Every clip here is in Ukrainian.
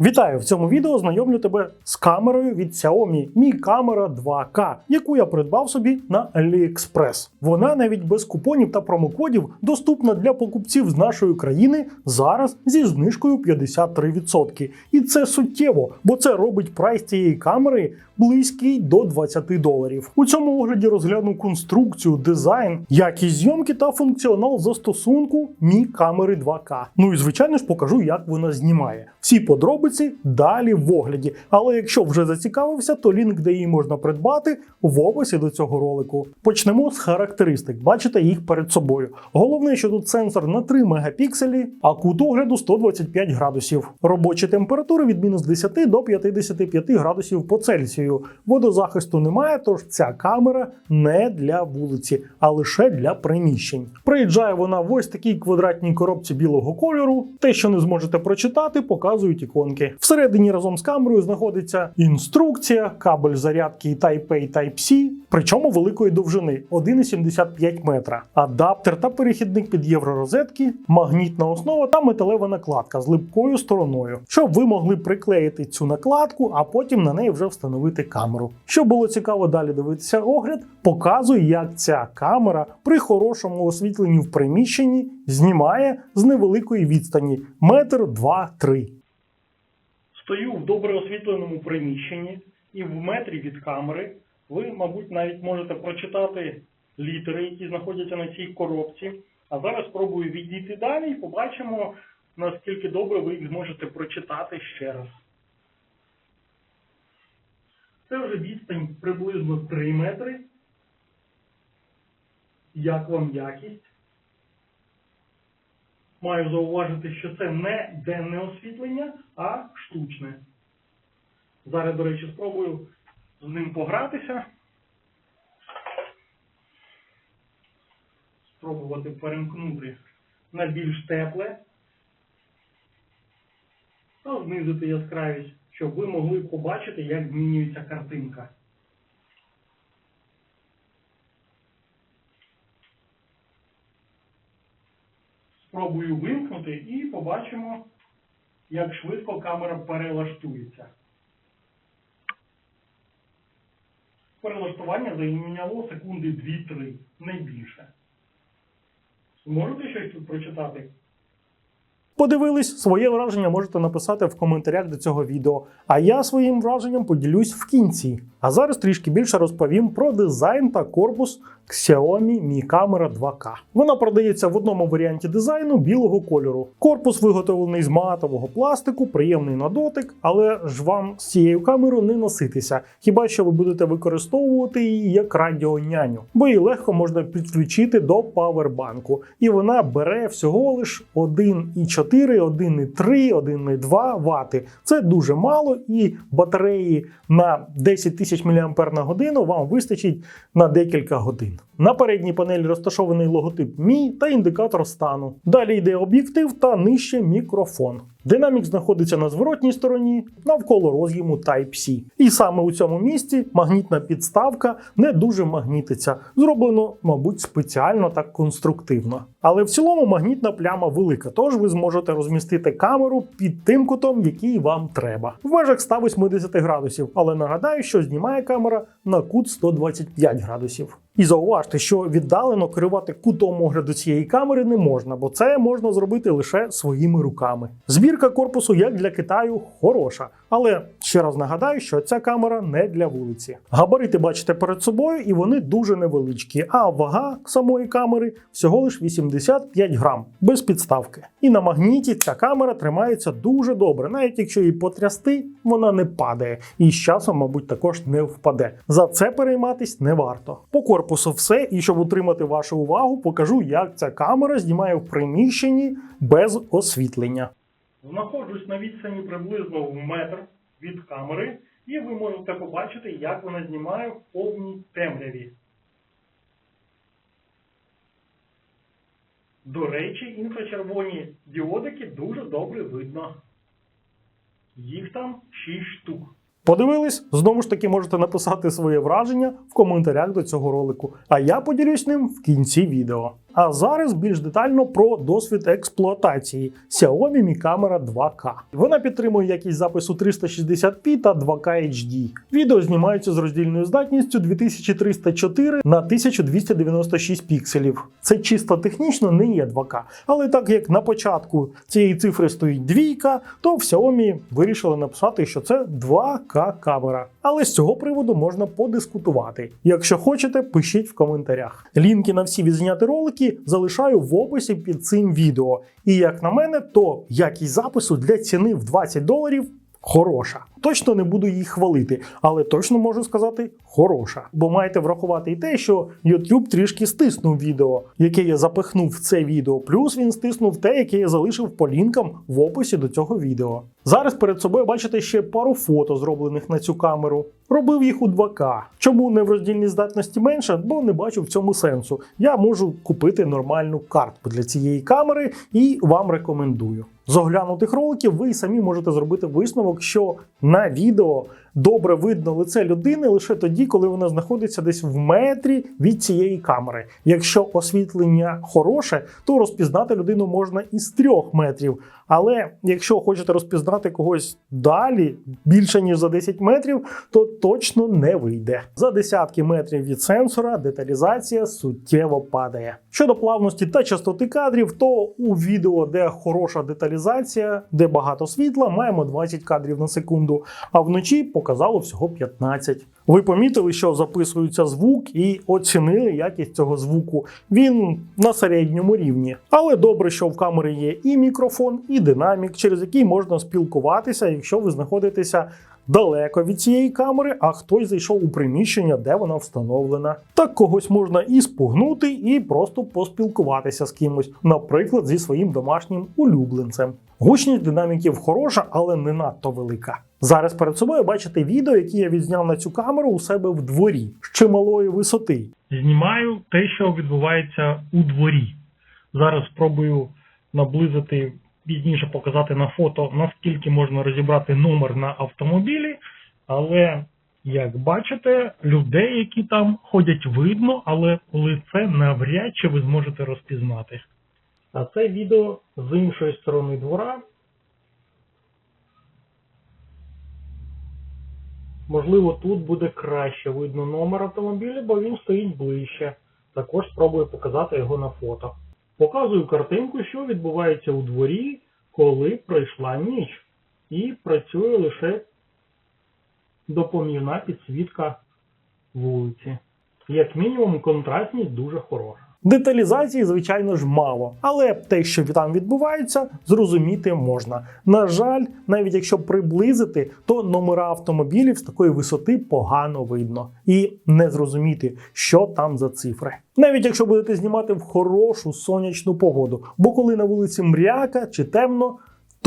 Вітаю! В цьому відео знайомлю тебе з камерою від Xiaomi Mi Camera 2K, яку я придбав собі на AliExpress. Вона навіть без купонів та промокодів доступна для покупців з нашої країни зараз зі знижкою 53%. І це суттєво, бо це робить прайс цієї камери близький до 20 доларів. У цьому огляді розгляну конструкцію, дизайн, якість зйомки та функціонал застосунку Mi камери 2K. Ну і звичайно ж покажу, як вона знімає. Всі подробиці далі в огляді. Але якщо вже зацікавився, то лінк, де її можна придбати, в описі до цього ролику. Почнемо з характеристик. Бачите їх перед собою. Головне, що тут сенсор на 3 мегапікселі, а кут огляду 125 градусів. Робочі температури від мінус 10 до 55 градусів по Цельсію. Водозахисту немає, тож ця камера не для вулиці, а лише для приміщень. Приїжджає вона в ось такій квадратній коробці білого кольору. Те, що не зможете прочитати, показують іконки. Всередині разом з камерою знаходиться інструкція, кабель зарядки Type-A Type-C, причому великої довжини 1,75 метра, адаптер та перехідник під євророзетки, магнітна основа та металева накладка з липкою стороною, щоб ви могли приклеїти цю накладку, а потім на неї вже встановити камеру. Щоб було цікаво далі дивитися огляд, показую, як ця камера при хорошому освітленні в приміщенні знімає з невеликої відстані метр два-три. Стою в добре освітленому приміщенні, і в метрі від камери ви, мабуть, навіть можете прочитати літери, які знаходяться на цій коробці. А зараз спробую відійти далі і побачимо, наскільки добре ви їх зможете прочитати ще раз. Це вже відстань приблизно 3 метри. Як вам якість? Маю зауважити, що це не денне освітлення, а штучне. Зараз, до речі, спробую з ним погратися. Спробувати перемкнути на більш тепле. Та знизити яскравість, щоб ви могли побачити, як змінюється картинка. Спробую вимкнути і побачимо, як швидко камера перелаштується. Перелаштування зайняло секунди 2-3, не більше. Зможете щось тут прочитати? Подивились, своє враження можете написати в коментарях до цього відео. А я своїм враженням поділюсь в кінці. А зараз трішки більше розповім про дизайн та корпус Xiaomi Mi Camera 2K. Вона продається в одному варіанті дизайну білого кольору. Корпус виготовлений з матового пластику, приємний на дотик, але ж вам з цією камерою не носитися, хіба що ви будете використовувати її як радіоняню, бо її легко можна підключити до павербанку, і вона бере всього лиш 1,4, 1,3, 1,2 вати. Це дуже мало, і батареї на 10 тисяч мАч на годину вам вистачить на декілька годин. На передній панелі розташований логотип Мі та індикатор стану. Далі йде об'єктив та нижче мікрофон. Динамік знаходиться на зворотній стороні навколо роз'єму Type-C. І саме у цьому місці магнітна підставка не дуже магнітиться. Зроблено, мабуть, спеціально та конструктивно. Але в цілому магнітна пляма велика, тож ви зможете розмістити камеру під тим кутом, який вам треба. В межах 180 градусів, але нагадаю, що знімає камера на кут 125 градусів. І зауважте, що віддалено керувати кутом огляду цієї камери не можна, бо це можна зробити лише своїми руками. Збірка корпусу, як для Китаю, хороша, але ще раз нагадаю, що ця камера не для вулиці. Габарити бачите перед собою, і вони дуже невеличкі. А вага самої камери всього лиш 85 грам без підставки. І на магніті ця камера тримається дуже добре, навіть якщо її потрясти, вона не падає і з часом, мабуть, також не впаде. За це перейматись не варто. По корпусу все, і щоб утримати вашу увагу, покажу, як ця камера знімає в приміщенні без освітлення. Знаходжусь на відстані приблизно в метр від камери, і ви можете побачити, як вона знімає в повній темряві. До речі, інфрачервоні діодики дуже добре видно. Їх там 6 штук. Подивились? Знову ж таки можете написати своє враження в коментарях до цього ролику, а я поділюсь ним в кінці відео. А зараз більш детально про досвід експлуатації Xiaomi Mi Camera 2K. Вона підтримує якість запису 360p та 2K HD. Відео знімаються з роздільною здатністю 2304 на 1296 пікселів. Це чисто технічно не є 2К. Але так як на початку цієї цифри стоїть двійка, то в Xiaomi вирішили написати, що це 2К камера. Але з цього приводу можна подискутувати. Якщо хочете, пишіть в коментарях. Лінки на всі відзняти ролики залишаю в описі під цим відео. І як на мене, то якість запису для ціни в 20 доларів хороша. Точно не буду її хвалити, але точно можу сказати хороша. Бо маєте врахувати і те, що YouTube трішки стиснув відео, яке я запихнув в це відео, плюс він стиснув те, яке я залишив по лінкам в описі до цього відео. Зараз перед собою бачите ще пару фото, зроблених на цю камеру. Робив їх у 2К. Чому не в роздільній здатності менше? Бо не бачу в цьому сенсу. Я можу купити нормальну картку для цієї камери і вам рекомендую. З оглянутих роликів ви самі можете зробити висновок, що на відео добре видно лице людини лише тоді, коли вона знаходиться десь в метрі від цієї камери. Якщо освітлення хороше, то розпізнати людину можна із трьох метрів. Але якщо хочете розпізнати когось далі, більше ніж за 10 метрів, то точно не вийде. За десятки метрів від сенсора деталізація суттєво падає. Щодо плавності та частоти кадрів, то у відео, де хороша деталізація, де багато світла, маємо 20 кадрів на секунду, а вночі показало всього 15. Ви помітили, що записується звук і оцінили якість цього звуку. Він на середньому рівні. Але добре, що в камери є і мікрофон, і динамік, через який можна спілкуватися, якщо ви знаходитеся далеко від цієї камери, а хтось зайшов у приміщення, де вона встановлена. Так когось можна і спугнути, і просто поспілкуватися з кимось, наприклад, зі своїм домашнім улюбленцем. Гучність динаміків хороша, але не надто велика. Зараз перед собою бачите відео, яке я відзняв на цю камеру у себе в дворі з чималої висоти. Знімаю те, що відбувається у дворі. Зараз спробую наблизити пізніше показати на фото, наскільки можна розібрати номер на автомобілі, але як бачите, людей, які там ходять, видно, але лице навряд чи ви зможете розпізнати. А це відео з іншої сторони двора. Можливо, тут буде краще видно номер автомобіля, бо він стоїть ближче. Також спробую показати його на фото. Показую картинку, що відбувається у дворі, коли пройшла ніч. І працює лише допоміжна підсвітка вулиці. Як мінімум, контрастність дуже хороша. Деталізації, звичайно ж, мало, але те, що там відбувається, зрозуміти можна. На жаль, навіть якщо приблизити, то номера автомобілів з такої висоти погано видно і не зрозуміти, що там за цифри. Навіть якщо будете знімати в хорошу сонячну погоду, бо коли на вулиці мряка чи темно,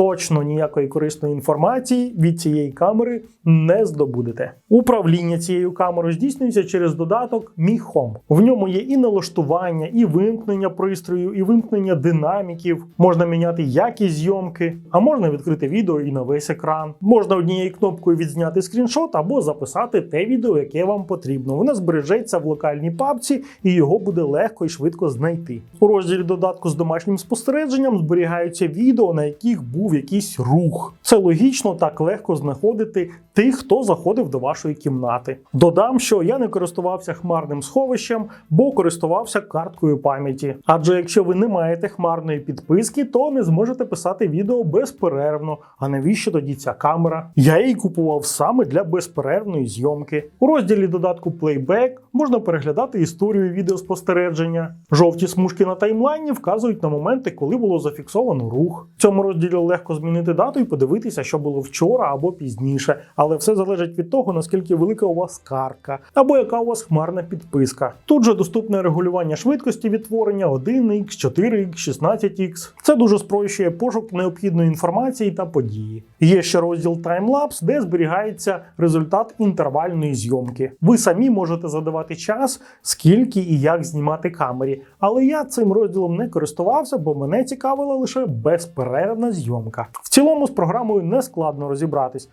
точно ніякої корисної інформації від цієї камери не здобудете. Управління цією камерою здійснюється через додаток Mi Home. В ньому є і налаштування, і вимкнення пристрою, і вимкнення динаміків. Можна міняти якість зйомки, а можна відкрити відео і на весь екран. Можна однією кнопкою відзняти скріншот або записати те відео, яке вам потрібно. Воно збережеться в локальній папці і його буде легко і швидко знайти. У розділі додатку з домашнім спостереженням зберігаються відео, на яких був якийсь рух. Це логічно так легко знаходити тих, хто заходив до вашої кімнати. Додам, що я не користувався хмарним сховищем, бо користувався карткою пам'яті. Адже якщо ви не маєте хмарної підписки, то не зможете писати відео безперервно. А навіщо тоді ця камера? Я її купував саме для безперервної зйомки. У розділі додатку Playback можна переглядати історію відеоспостереження. Жовті смужки на таймлайні вказують на моменти, коли було зафіксовано рух. В цьому розділі легко змінити дату і подивитися, що було вчора або пізніше. Але все залежить від того, наскільки велика у вас картка, або яка у вас хмарна підписка. Тут же доступне регулювання швидкості відтворення 1x, 4x, 16x. Це дуже спрощує пошук необхідної інформації та події. Є ще розділ Timelapse, де зберігається результат інтервальної зйомки. Ви самі можете задавати час, скільки і як знімати камері. Але я цим розділом не користувався, бо мене цікавила лише безперервна зйомка. В цілому з програмою не складно розібратись.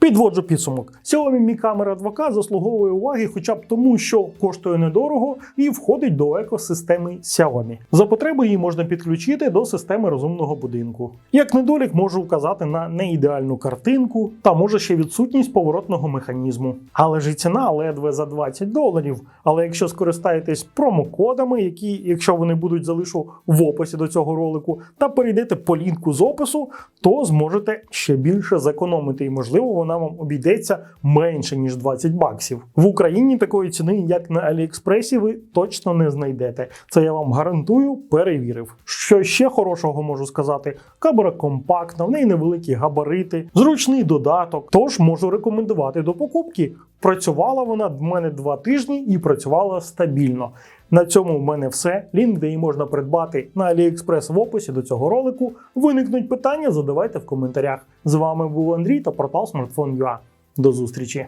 Підводжу підсумок. Xiaomi Mi Camera 2K заслуговує уваги хоча б тому, що коштує недорого і входить до екосистеми Xiaomi. За потреби її можна підключити до системи розумного будинку. Як недолік можу вказати на неідеальну картинку та може ще відсутність поворотного механізму. Але ж і ціна ледве за 20 доларів. Але якщо скористаєтесь промокодами, які, якщо вони будуть залишу в описі до цього ролику, та перейдете по лінку з опису, то зможете ще більше зекономити, і можливо вона вам обійдеться менше ніж 20 баксів. В Україні такої ціни, як на Аліекспресі, ви точно не знайдете. Це я вам гарантую, перевірив. Що ще хорошого можу сказати? Камера компактна, в неї невеликі габарити, зручний додаток. Тож можу рекомендувати до покупки. Працювала вона в мене два тижні і працювала стабільно. На цьому в мене все. Лінк, де її можна придбати на AliExpress в описі до цього ролику. Виникнуть питання, задавайте в коментарях. З вами був Андрій та портал Smartphone.ua. До зустрічі!